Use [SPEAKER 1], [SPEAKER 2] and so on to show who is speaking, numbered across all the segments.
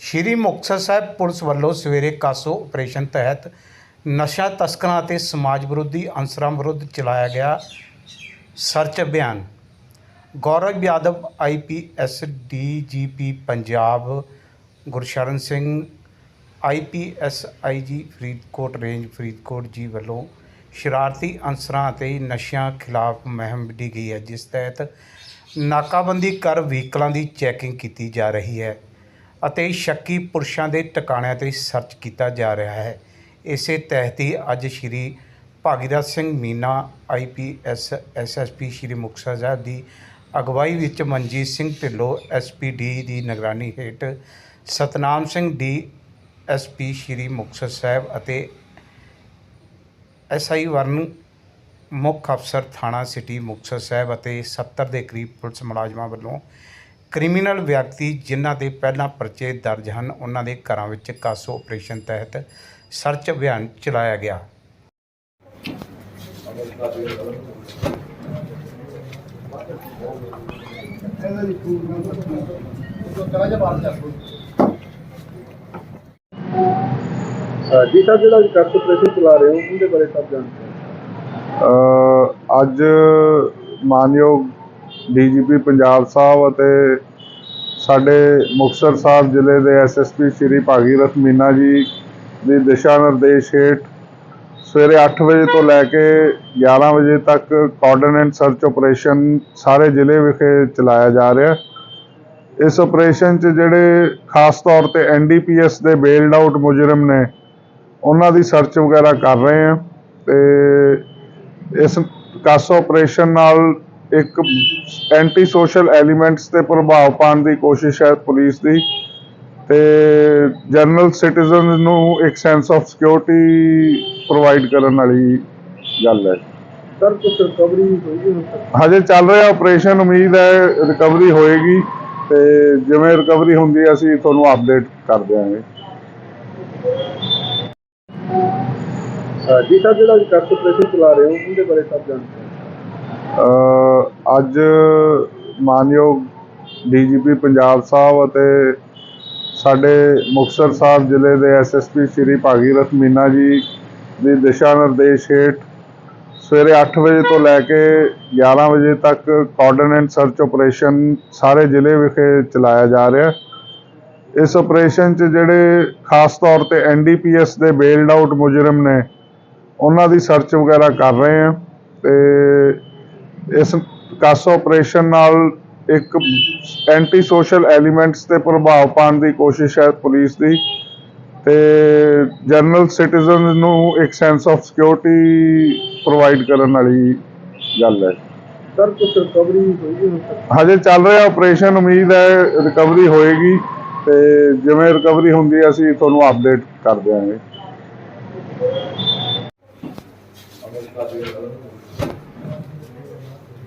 [SPEAKER 1] ਸ਼੍ਰੀ ਮੁਕਤਸਰ ਸਾਹਿਬ police ਵੱਲੋਂ ਸਵੇਰੇ CASO operation ਤਹਿਤ ਨਸ਼ਾ ਤਸਕਰਾਂ ਅਤੇ ਸਮਾਜ ਵਿਰੋਧੀ ਅਨਸਰਾਂ ਵਿਰੁੱਧ ਚਲਾਇਆ ਗਿਆ ਸਰਚ ਅਭਿਆਨ। Gaurav Yadav IPS DGP Punjab. Gursharan Singh IPS IG Faridkot, range Faridkot ji ਵੱਲੋਂ ਸ਼ਰਾਰਤੀ ਅਨਸਰਾਂ ਅਤੇ ਨਸ਼ਿਆਂ ਖਿਲਾਫ ਮੁਹਿੰਮ ਵਿੱਢੀ ਗਈ ਹੈ, ਜਿਸ ਤਹਿਤ ਨਾਕਾਬੰਦੀ ਕਰ ਵਹੀਕਲਾਂ ਦੀ ਚੈਕਿੰਗ ਕੀਤੀ ਜਾ ਰਹੀ ਹੈ। ਅਤੇ ਸ਼ੱਕੀ ਪੁਰਸ਼ਾਂ ਦੇ ਟਿਕਾਣਿਆਂ ਤੇ ਸਰਚ ਕੀਤਾ ਜਾ ਰਿਹਾ ਹੈ। ਇਸੇ ਤਹਿਤ ਹੀ ਅੱਜ ਸ਼੍ਰੀ ਭਾਗੀਰਥ ਸਿੰਘ ਮੀਨਾ ਆਈਪੀਐਸ ਐਸਐਸਪੀ ਸ਼੍ਰੀ ਮੁਕਤਸਰ ਸਾਹਿਬ ਦੀ ਅਗਵਾਈ ਵਿੱਚ ਮਨਜੀਤ ਸਿੰਘ ਢਿੱਲੋਂ ਐਸਪੀਡੀ ਦੀ ਨਿਗਰਾਨੀ ਹੇਠ ਸਤਨਾਮ ਸਿੰਘ ਡੀ ਐਸਪੀ ਸ਼੍ਰੀ ਮੁਕਤਸਰ ਸਾਹਿਬ ਅਤੇ ਐਸਆਈ ਵਰਨ, ਮੁੱਖ ਅਫਸਰ ਥਾਣਾ ਸਿਟੀ ਮੁਕਤਸਰ ਸਾਹਿਬ ਅਤੇ 70 ਦੇ ਕਰੀਬ ਪੁਲਿਸ ਮੁਲਾਜ਼ਮਾਂ ਵੱਲੋਂ ਕ੍ਰਿਮੀਨਲ ਵਿਅਕਤੀ ਜਿਨ੍ਹਾਂ ਦੇ ਪਹਿਲਾਂ ਪਰਚੇ ਦਰਜ ਹਨ ਉਹਨਾਂ ਦੇ ਘਰਾਂ ਵਿੱਚ ਕਾਸੋ ਆਪਰੇਸ਼ਨ ਤਹਿਤ ਸਰਚ ਅਭਿਆਨ ਚਲਾਇਆ ਗਿਆ।
[SPEAKER 2] ਜੀ ਸਰ ਜਿਹੜਾ ਕੱਟ ਆਪਰੇਸ਼ਨ ਚਲਾ ਰਹੇ ਹੋ ਉਹਦੇ ਬਾਰੇ ਸਭ ਜਾਣਦੇ ਅੱਜ ਮਾਨਯੋਗ ਡੀਜੀਪੀ ਪੰਜਾਬ ਸਾਹਿਬ ਅਤੇ ਸਾਡੇ ਮੁਕਤਸਰ ਸਾਹਿਬ ਜ਼ਿਲ੍ਹੇ ਦੇ ਐਸਐਸਪੀ ਸ਼੍ਰੀ ਭਾਗੀਰਥ ਮੀਨਾ ਜੀ ਦੀ ਦਿਸ਼ਾ ਨਿਰਦੇਸ਼ ਹੇਠ ਸਵੇਰੇ 8 ਵਜੇ ਤੋਂ ਲੈ ਕੇ 11 ਵਜੇ ਤੱਕ ਕੋਆਰਡੀਨੇਟ ਸਰਚ ਆਪਰੇਸ਼ਨ ਸਾਰੇ ਜ਼ਿਲ੍ਹੇ ਵਿਖੇ ਚਲਾਇਆ ਜਾ ਰਿਹਾ ਇਸ ਆਪਰੇਸ਼ਨ 'ਚ ਜਿਹੜੇ ਖਾਸ ਤੌਰ ਤੇ ਐਨਡੀਪੀਐਸ ਦੇ ਬੇਲਡ ਆਊਟ ਮੁਜਰਮ ਨੇ, ਉਹਨਾਂ ਦੀ ਸਰਚ ਵਗੈਰਾ ਕਰ ਰਹੇ ਹਾਂ ਤੇ ਇਸ ਕਾਸੋ ਆਪਰੇਸ਼ਨ ਨਾਲ ਇੱਕ ਐਂਟੀ ਸੋਸ਼ਲ ਐਲੀਮੈਂਟਸ ਤੇ ਪ੍ਰਭਾਵ ਪਾਉਣ ਦੀ ਕੋਸ਼ਿਸ਼ ਹੈ ਪੁਲਿਸ ਦੀ ਤੇ ਜਨਰਲ ਸਿਟੀਜ਼ਨ ਨੂੰ ਇੱਕ ਸੈਂਸ ਆਫ ਸਿਕਿਉਰਿਟੀ ਪ੍ਰੋਵਾਈਡ ਕਰਨ ਵਾਲੀ ਗੱਲ ਹੈ।
[SPEAKER 3] ਸਰ ਕੁਝ ਰਿਕਵਰੀ ਹੋਈ
[SPEAKER 2] ਹਜੇ ਚੱਲ ਰਿਹਾ ਆਪਰੇਸ਼ਨ ਉਮੀਦ ਹੈ ਰਿਕਵਰੀ ਹੋਏਗੀ ਤੇ ਜਿਵੇਂ ਰਿਕਵਰੀ ਹੁੰਦੀ ਹੈ ਅਸੀਂ ਤੁਹਾਨੂੰ ਅਪਡੇਟ ਕਰ ਦਿਆਂਗੇ।
[SPEAKER 3] ਜੀ ਸਰ ਜਿਹੜਾ ਕੱਟ ਆਪਰੇਸ਼ਨ ਚਲਾ ਰਹੇ ਹੋ ਉਹਦੇ ਬਾਰੇ ਸਭ ਜਾਣਦੇ
[SPEAKER 2] ਅਹ ਅੱਜ ਮਾਨਯੋਗ ਡੀਜੀਪੀ ਪੰਜਾਬ ਸਾਹਿਬ ਅਤੇ ਸਾਡੇ ਮੁਕਤਸਰ ਸਾਹਿਬ ਜ਼ਿਲ੍ਹੇ ਦੇ ਐਸਐਸਪੀ ਸ਼੍ਰੀ ਭਾਗੀਰਥ ਮੀਨਾ ਜੀ ਦੀ ਦਿਸ਼ਾ ਨਿਰਦੇਸ਼ ਹੇਠ ਸਵੇਰੇ 8 ਵਜੇ ਤੋਂ ਲੈ ਕੇ 11 ਵਜੇ ਤੱਕ ਕੋਆਰਡੀਨੇਟ ਸਰਚ ਆਪਰੇਸ਼ਨ ਸਾਰੇ ਜ਼ਿਲ੍ਹੇ ਵਿਖੇ ਚਲਾਇਆ ਜਾ ਰਿਹਾ ਇਸ ਆਪਰੇਸ਼ਨ 'ਚ ਜਿਹੜੇ ਖਾਸ ਤੌਰ ਤੇ ਐਨਡੀਪੀਐਸ ਦੇ ਬੇਲਡ ਆਊਟ ਮੁਜਰਮ ਨੇ, ਉਹਨਾਂ ਦੀ ਸਰਚ ਵਗੈਰਾ ਕਰ ਰਹੇ ਹਾਂ ਤੇ ਇਸ ਕਾਸੋ ਆਪਰੇਸ਼ਨ ਨਾਲ ਇੱਕ ਐਂਟੀ ਸੋਸ਼ਲ ਐਲੀਮੈਂਟਸ ਤੇ ਪ੍ਰਭਾਵ ਪਾਉਣ ਦੀ ਕੋਸ਼ਿਸ਼ ਹੈ ਪੁਲਿਸ ਦੀ। ਤੇ ਜਨਰਲ ਸਿਟੀਜ਼ਨ ਨੂੰ ਇੱਕ ਸੈਂਸ ਆਫ ਸਿਕਿਉਰਿਟੀ ਪ੍ਰੋਵਾਈਡ ਕਰਨ ਵਾਲੀ ਗੱਲ ਹੈ।
[SPEAKER 3] ਸਰ ਕੁਝ ਰਿਕਵਰੀ ਹੋਈ
[SPEAKER 2] ਹਜੇ ਚੱਲ ਰਿਹਾ ਆਪਰੇਸ਼ਨ ਉਮੀਦ ਹੈ ਰਿਕਵਰੀ ਹੋਏਗੀ। ਤੇ ਜਿਵੇਂ ਰਿਕਵਰੀ ਹੁੰਦੀ ਹੈ ਅਸੀਂ ਤੁਹਾਨੂੰ ਅਪਡੇਟ ਕਰ ਦਿਆਂਗੇ।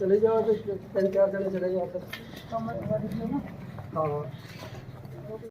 [SPEAKER 3] ਚਲੇ ਜਾਓ ਤੇ ਤਿੰਨ ਚਾਰ ਜਣੇ ਚਲੇ ਜਾਓ ਉੱਥੇ ਕੰਮ ਵੱਧ ਨਾ। ਹਾਂ।